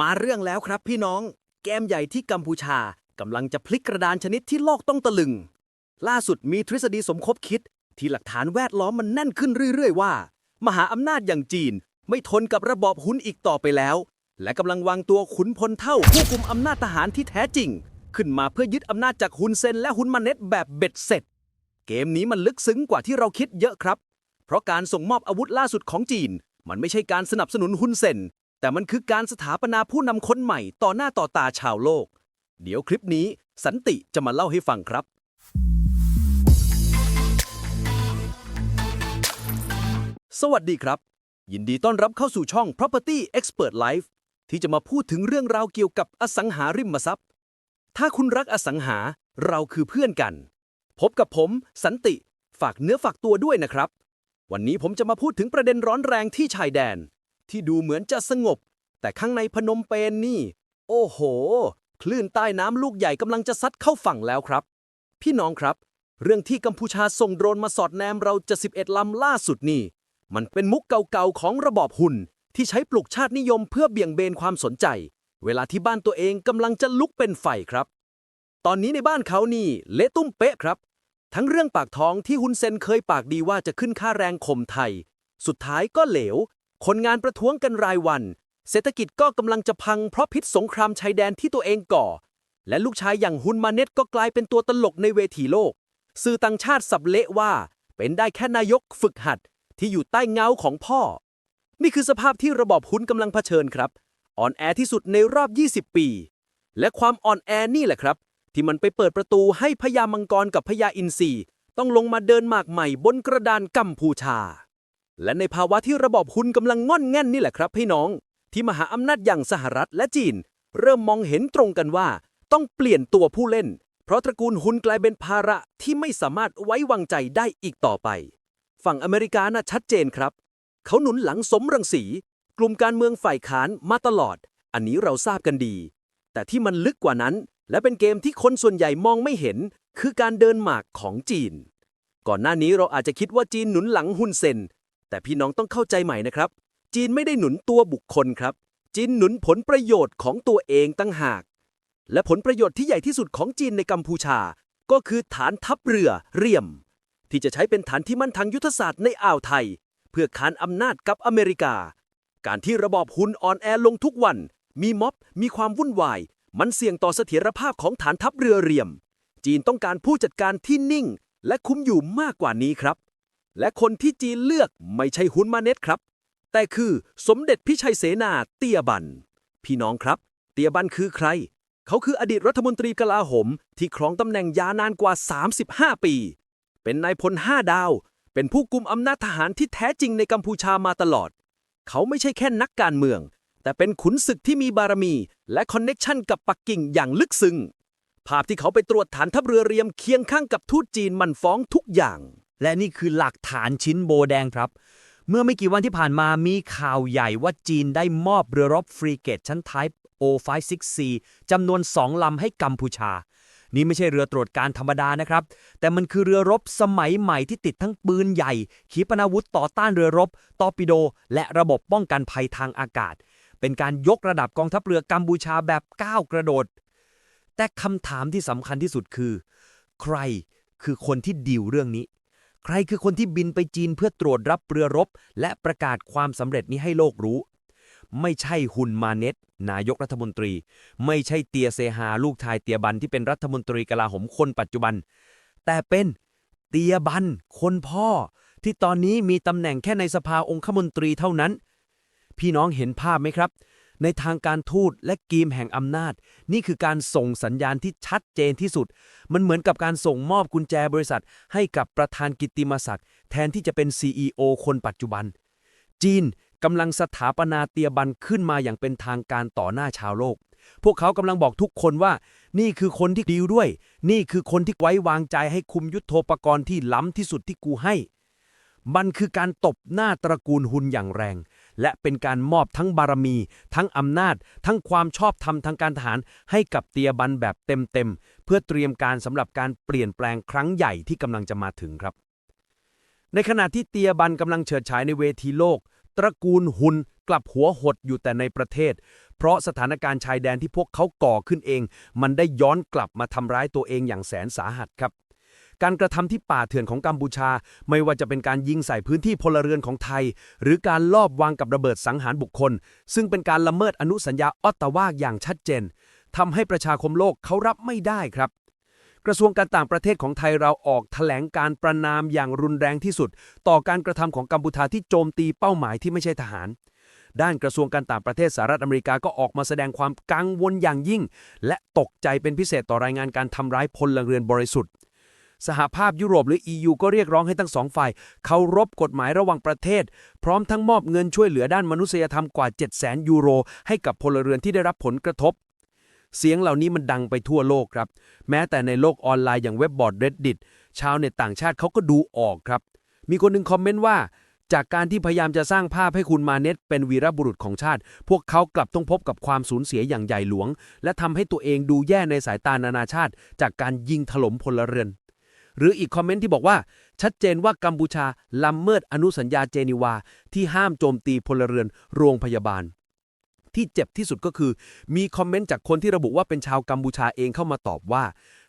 มาเรื่องแล้วครับพี่น้องแกมใหญ่ที่กัมพูชากำลังจะพลิกกระดานชนิดที่โลกต้องตะลึง ล่าสุดมีทฤษฎีสมคบคิด ที่หลักฐานแวดล้อมมันแน่นขึ้นเรื่อย ๆ ว่า มหาอำนาจอย่างจีน ไม่ทนกับระบอบหุนอีกต่อไปแล้ว และกำลังวางตัวขุนพลเท่าผู้กุมอำนาจทหารที่แท้จริง ขึ้นมาเพื่อยึดอำนาจจากฮุนเซนและฮุนมาเน็ตแบบเบ็ดเสร็จ เกมนี้มันลึกซึ้งกว่าที่เราคิดเยอะครับ เพราะการส่งมอบอาวุธล่าสุดของจีน มันไม่ใช่การสนับสนุนฮุนเซน แต่มันคือการสถาปนาผู้นำคนใหม่ต่อหน้าต่อตาชาวโลก เดี๋ยวคลิปนี้สันติจะมาเล่าให้ฟังครับ สวัสดีครับ ยินดีต้อนรับเข้าสู่ช่อง Property Expert Life ที่จะมาพูดถึงเรื่องราวเกี่ยวกับอสังหาริมทรัพย์ ถ้าคุณรักอสังหาเราคือเพื่อนกัน พบกับผม สันติฝากเนื้อฝากตัวด้วยนะครับ วันนี้ผมจะมาพูดถึงประเด็นร้อนแรงที่ชายแดน ที่ดูเหมือนจะสงบ แต่ข้างในพนมเปญนนี่ โอ้โห คลื่นใต้น้ำลูกใหญ่กำลังจะซัดเข้าฝั่งแล้วครับ พี่น้องครับ เรื่องที่กัมพูชาส่งโดรนมาสอดแนมเราจะ11ลำล่าสุดนี่ มันเป็นมุกเก่าๆของระบอบหุ่น ที่ใช้ปลุกชาตินิยมเพื่อเบี่ยงเบนความสนใจ เวลาที่บ้านตัวเองกำลังจะลุกเป็นไฟครับ ตอนนี้ในบ้านเขานี่เละตุ้มเป๊ะครับทั้งเรื่องปากท้องที่ฮุนเซนเคยปากดีว่าจะขึ้นค่าแรงข่มไทย สุดท้ายก็เหลว คนงานประท้วงกันรายวัน เศรษฐกิจก็กำลังจะพังเพราะพิษสงครามชายแดนที่ตัวเองก่อ และลูกชายอย่างฮุนมาเน็ตก็กลายเป็นตัวตลกในเวทีโลก สื่อต่างชาติสับเละว่า เป็นได้แค่นายกฝึกหัดที่อยู่ใต้เงาของพ่อ นี่คือสภาพที่ระบอบหุ้นกำลังเผชิญครับ อ่อนแอที่สุดในรอบ 20 ปี และความอ่อนแอนี่แหละครับ ที่มันไปเปิดประตูให้พญามังกรกับพญาอินทรีต้องลงมาเดินหมากใหม่บนกระดานกัมพูชา และในภาวะที่ระบอบหุ้นกำลังง่อนแง่นนี่แหละครับพี่น้อง ที่มหาอำนาจอย่างสหรัฐและจีน เริ่มมองเห็นตรงกันว่า ต้องเปลี่ยนตัวผู้เล่น เพราะตระกูลหุ้นกลายเป็นภาระที่ไม่สามารถไว้วางใจได้อีกต่อไป ฝั่งอเมริกาน่ะชัดเจนครับ เขาหนุนหลังสมรังสี กลุ่มการเมืองฝ่ายค้านมาตลอด อันนี้เราทราบกันดี แต่ที่มันลึกกว่านั้น และเป็นเกมที่คนส่วนใหญ่มองไม่เห็น คือการเดินหมากของจีน ก่อนหน้านี้เราอาจจะคิดว่าจีนหนุนหลังฮุนเซน แต่พี่น้องต้องเข้าใจใหม่นะครับ จีนไม่ได้หนุนตัวบุคคลครับ จีนหนุนผลประโยชน์ของตัวเองตั้งหาก และผลประโยชน์ที่ใหญ่ที่สุดของจีนในกัมพูชา ก็คือฐานทัพเรือเรียม ที่จะใช้เป็นฐานที่มั่นทางยุทธศาสตร์ในอ่าวไทย เพื่อขานอำนาจกับอเมริกา การที่ระบอบหุนอ่อนแอลงทุกวัน มีม็อบ มีความวุ่นวาย มันเสี่ยงต่อเสถียรภาพของฐานทัพเรือเรียม จีนต้องการผู้จัดการที่นิ่ง และคุ้มอยู่มากกว่านี้ครับ และคนที่จีนเลือกไม่ใช่ฮุนมาเน็ตครับ แต่คือสมเด็จพิชัยเสนาเตียบัน พี่น้องครับ เตียบันคือใคร เขาคืออดีตรัฐมนตรีกลาโหม ที่ครองตำแหน่งยาวนานกว่า 35 ปี เป็นนายพลห้าดาว เป็นผู้กุมอำนาจทหารที่แท้จริงในกัมพูชามาตลอด เขาไม่ใช่แค่นักการเมือง แต่เป็นขุนศึกที่มีบารมี และคอนเน็กชันกับปักกิ่งอย่างลึกซึ้งภาพที่เขาไปตรวจฐานทัพเรือเรียมเคียงข้างกับทูตจีนมันฟ้องทุกอย่าง และนี่คือหลักฐานชิ้นโบแดงครับ เมื่อไม่กี่วันที่ผ่านมามีข่าวใหญ่ว่าจีนได้มอบเรือรบฟรีเกตชั้น Type O56C จำนวน 2 ลำให้กัมพูชา นี่ไม่ใช่เรือตรวจการธรรมดานะครับ แต่มันคือเรือรบสมัยใหม่ที่ติดทั้งปืนใหญ่ ขีปนาวุธต่อต้านเรือรบ ตอร์ปิโด และระบบป้องกันภัยทางอากาศ เป็นการยกระดับกองทัพเรือกัมพูชาแบบก้าวกระโดด แต่คำถามที่สำคัญที่สุดคือ ใครคือคนที่ดีลเรื่องนี้ ใครคือคนที่บินไปจีนเพื่อตรวจรับเรือรบ และประกาศความสำเร็จนี้ให้โลกรู้ ไม่ใช่ฮุนมาเน็ต นายกรัฐมนตรี ไม่ใช่เตียเซฮาลูกชายเตียบันที่เป็นรัฐมนตรีกลาโหมคนปัจจุบัน แต่เป็นเตียบันคนพ่อ ที่ตอนนี้มีตำแหน่งแค่ในสภาองคมนตรีเท่านั้น พี่น้องเห็นภาพไหมครับ ในทางการทูตและกีมแห่งอำนาจ นี่คือการส่งสัญญาณที่ชัดเจนที่สุด มันเหมือนกับการส่งมอบกุญแจบริษัท ให้กับประธานกิตติมศักดิ์แทนที่จะเป็น CEO คนปัจจุบัน จีนกำลังสถาปนาเตียบันขึ้นมาอย่างเป็นทางการต่อหน้าชาวโลก พวกเขากำลังบอกทุกคนว่า นี่คือคนที่ดีลด้วย นี่คือคนที่ไว้วางใจให้คุมยุทโธปกรณ์ที่ล้ำที่สุดที่กูให้ มันคือการตบหน้าตระกูลหุนอย่างแรง และเป็นการมอบทั้งบารมี ทั้งอำนาจ ทั้งความชอบธรรมทางการทหาร ให้กับเตียบันแบบเต็มๆ เพื่อเตรียมการสำหรับการเปลี่ยนแปลงครั้งใหญ่ที่กำลังจะมาถึงครับ ในขณะที่เตียบันกำลังเฉิดฉายในเวทีโลก ตระกูลหุนกลับหัวหดอยู่แต่ในประเทศ เพราะสถานการณ์ชายแดนที่พวกเขาก่อขึ้นเอง มันได้ย้อนกลับมาทำร้ายตัวเองอย่างแสนสาหัสครับ การกระทำที่ป่าเถื่อนของกัมพูชา ไม่ว่าจะเป็นการยิงใส่พื้นที่พลเรือนของไทย หรือการลอบวางกับระเบิดสังหารบุคคล ซึ่งเป็นการละเมิดอนุสัญญาออตตาวาอย่างชัดเจนทำให้ประชาคมโลกเขารับไม่ได้ครับกระทรวงการต่างประเทศของไทยเราออกแถลงการประนามอย่างรุนแรงที่สุด ต่อการกระทำของกัมพูชาที่โจมตีเป้าหมายที่ไม่ใช่ทหาร ด้านกระทรวงการต่างประเทศสหรัฐอเมริกาก็ออกมาแสดงความกังวลอย่างยิ่ง และตกใจเป็นพิเศษต่อรายงานการทำร้ายพลเรือนบริสุทธิ์ สหภาพยุโรปหรือ EU ก็เรียกร้องให้ทั้งสองฝ่ายเคารพกฎหมายระหว่างประเทศ พร้อมทั้งมอบเงินช่วยเหลือด้านมนุษยธรรมกว่า7 0 0 0 0 0 ยูโร ให้กับพลเรือนที่ได้รับผลกระทบ เสียงเหล่านี้มันดังไปทั่วโลกครับ แม้แต่ในโลกออนไลน์อย่างเว็บบอร์ด Reddit ชาวเน็ตต่างชาติเขาก็ดูออกครับ มีคนหนึ่งคอมเมนต์ว่า จากการที่พยายามจะสร้างภาพให้คุณมาเน็ตเป็นวีรบุรุษของชาติ พวกเขากลับต้องพบกับความสูญเสียอย่างใหญ่หลวง และทำให้ตัวเองดูแย่ในสายตานานาชาติ จากการยิงถล่มพลเรือน หรืออีกคอมเมนต์ที่บอกว่า ชัดเจนว่ากัมพูชาล้ำเมิดอนุสัญญาเจนีวา ที่ห้ามโจมตีพลเรือนโรงพยาบาล ที่เจ็บที่สุดก็คือ มีคอมเมนต์จากคนที่ระบุว่าเป็นชาวกัมพูชาเองเข้ามาตอบว่า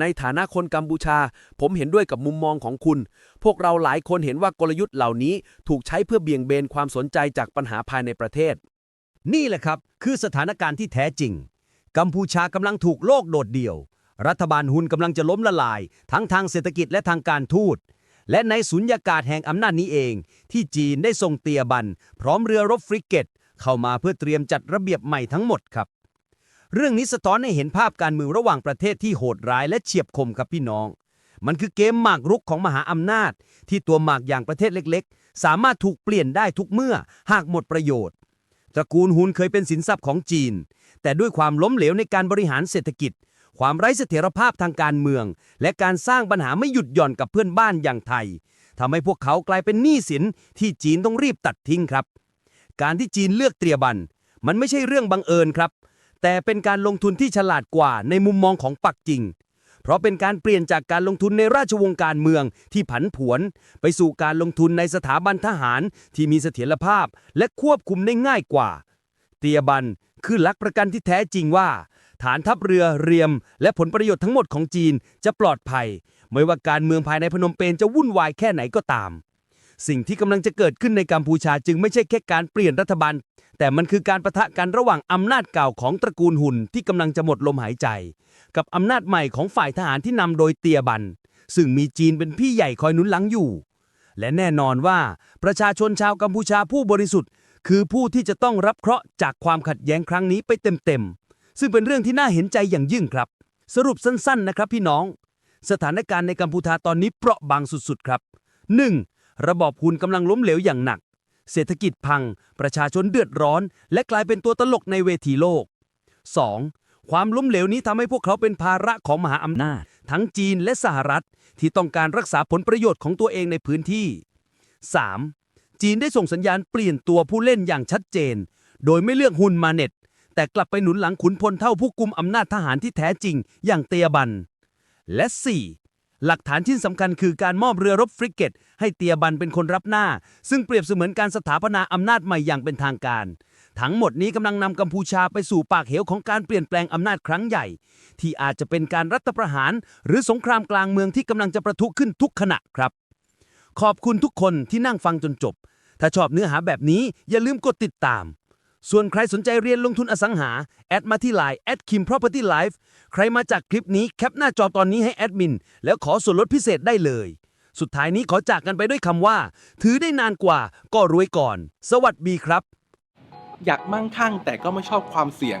ในฐานะคนกัมพูชา ผมเห็นด้วยกับมุมมองของคุณ พวกเราหลายคนเห็นว่ากลยุทธ์เหล่านี้ถูกใช้เพื่อเบี่ยงเบนความสนใจจากปัญหาภายในประเทศ นี่แหละครับ คือสถานการณ์ที่แท้จริง กัมพูชากำลังถูกโลกโดดเดี่ยว รัฐบาลฮุนกำลังจะล้มละลาย ทั้งทางเศรษฐกิจและทางการทูต และในสุญญากาศแห่งอำนาจนี้เอง ที่จีนได้ส่งเตียบัน พร้อมเรือรบฟริกเกต เข้ามาเพื่อเตรียมจัดระเบียบใหม่ทั้งหมดครับ เรื่องนี้สะท้อนให้เห็นภาพการเมืองระหว่างประเทศที่โหดร้ายและเฉียบคมครับพี่น้อง มันคือเกมหมากรุกของมหาอำนาจ ที่ตัวหมากอย่างประเทศเล็ก ๆ สามารถถูกเปลี่ยนได้ทุกเมื่อหากหมดประโยชน์ตระกูลฮุนเคยเป็นสินทรัพย์ของจีน แต่ด้วยความล้มเหลวในการบริหารเศรษฐกิจ ความไร้เสถียรภาพทางการเมือง และการสร้างปัญหาไม่หยุดหย่อนกับเพื่อนบ้านอย่างไทยทำให้พวกเขากลายเป็นหนี้สินที่จีนต้องรีบตัดทิ้งครับ การที่จีนเลือกเตรียบัน มันไม่ใช่เรื่องบังเอิญครับ แต่เป็นการลงทุนที่ฉลาดกว่าในมุมมองของปักกิ่งเพราะเป็นการเปลี่ยนจากการลงทุนในราชวงศ์การเมืองที่ผันผวน ไปสู่การลงทุนในสถาบันทหารที่มีเสถียรภาพและควบคุมได้ง่ายกว่า เตียบันคือหลักประกันที่แท้จริงว่า ฐานทัพเรือเรียม และผลประโยชน์ทั้งหมดของจีนจะปลอดภัย ไม่ว่าการเมืองภายในพนมเปญจะวุ่นวายแค่ไหนก็ตาม สิ่งที่กำลังจะเกิดขึ้นในกัมพูชาจึงไม่ใช่แค่การเปลี่ยนรัฐบาล แต่มันคือการประทะกันระหว่างอำนาจเก่าของตระกูลหุ่นที่กำลังจะหมดลมหายใจ กับอำนาจใหม่ของฝ่ายทหารที่นำโดยเตียบัน ซึ่งมีจีนเป็นพี่ใหญ่คอยหนุนหลังอยู่ และแน่นอนว่าประชาชนชาวกัมพูชาผู้บริสุทธิ์คือผู้ที่จะต้องรับเคราะห์จากความขัดแย้งครั้งนี้ไปเต็มๆ ซึ่งเป็นเรื่องที่น่าเห็นใจอย่างยิ่งครับ สรุปสั้นๆนะครับพี่น้อง สถานการณ์ในกัมพูชาตอนนี้เปราะบางสุดๆครับ 1. ระบอบหุนกำลังล้มเหลวอย่างหนัก เศรษฐกิจพัง ประชาชนเดือดร้อน และกลายเป็นตัวตลกในเวทีโลก 2. ความล้มเหลวนี้ทำให้พวกเขาเป็นภาระของมหาอำนาจ ทั้งจีนและสหรัฐ ที่ต้องการรักษาผลประโยชน์ของตัวเองในพื้นที่ 3. จีนได้ส่งสัญญาณเปลี่ยนตัวผู้เล่นอย่างชัดเจน โดยไม่เลือกฮุนมาเน็ต แต่กลับไปหนุนหลังขุนพลเท่าผู้กุมอำนาจทหารที่แท้จริง อย่างเตียบัน และ 4. หลักฐานชิ้นสำคัญคือการมอบเรือรบฟริกเกต ให้เตียบันเป็นคนรับหน้า ซึ่งเปรียบเสมือนการสถาปนาอำนาจใหม่อย่างเป็นทางการ ทั้งหมดนี้กำลังนำกัมพูชาไปสู่ปากเหวของการเปลี่ยนแปลงอำนาจครั้งใหญ่ ที่อาจจะเป็นการรัฐประหาร หรือสงครามกลางเมืองที่กำลังจะประทุขึ้นทุกขณะครับ ขอบคุณทุกคนที่นั่งฟังจนจบ ถ้าชอบเนื้อหาแบบนี้อย่าลืมกดติดตาม ส่วนใครสนใจเรียนลงทุนอสังหา แอดมาที่ไลน์แอดคิม property life ใครมาจากคลิปนี้แคปหน้าจอตอนนี้ให้แอดมิน แล้วขอส่วนลดพิเศษได้เลย สุดท้ายนี้ขอจากกันไปด้วยคำว่า ถือได้นานกว่าก็รวยก่อน สวัสดีครับ อยากมั่งคั่งแต่ก็ไม่ชอบความเสี่ยง